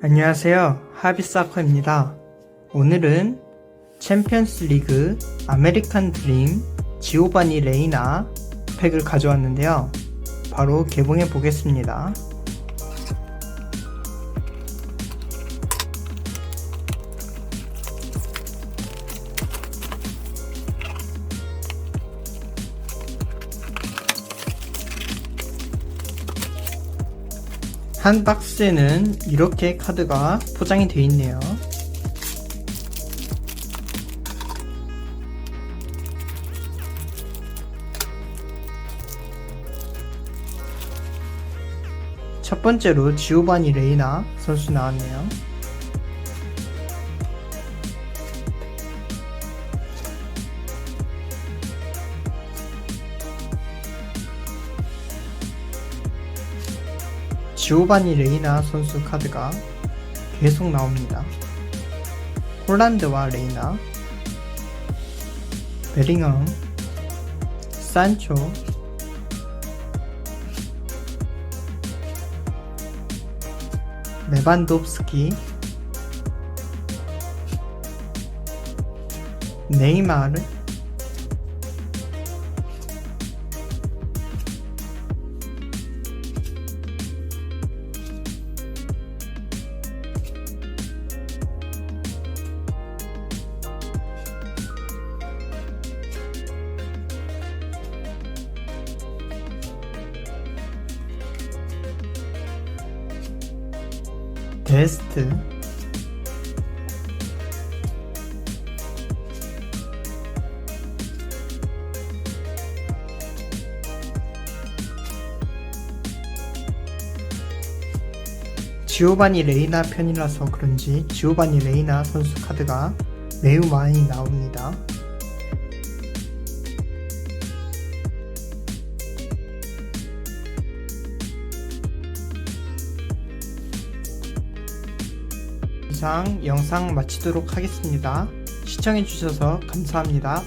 안녕하세요. 하비사커입니다. 오늘은 챔피언스 리그 아메리칸 드림 지오바니 레이나 팩을 가져왔는데요. 바로 개봉해 보겠습니다. 한 박스에는 이렇게 카드가 포장이 되어 있네요. 첫 번째로 지오바니 레이나 선수 나왔네요. 지오바니 레이나 선수 카드가 계속 나옵니다. 홀란드와 레이나, 베링엄, 산초, 레반도프스키, 네이마르, 데스트, 지오바니 레이나 편이라서 그런지 지오바니 레이나 선수 카드가 매우 많이 나옵니다. 이상 영상 마치도록 하겠습니다. 시청해주셔서 감사합니다.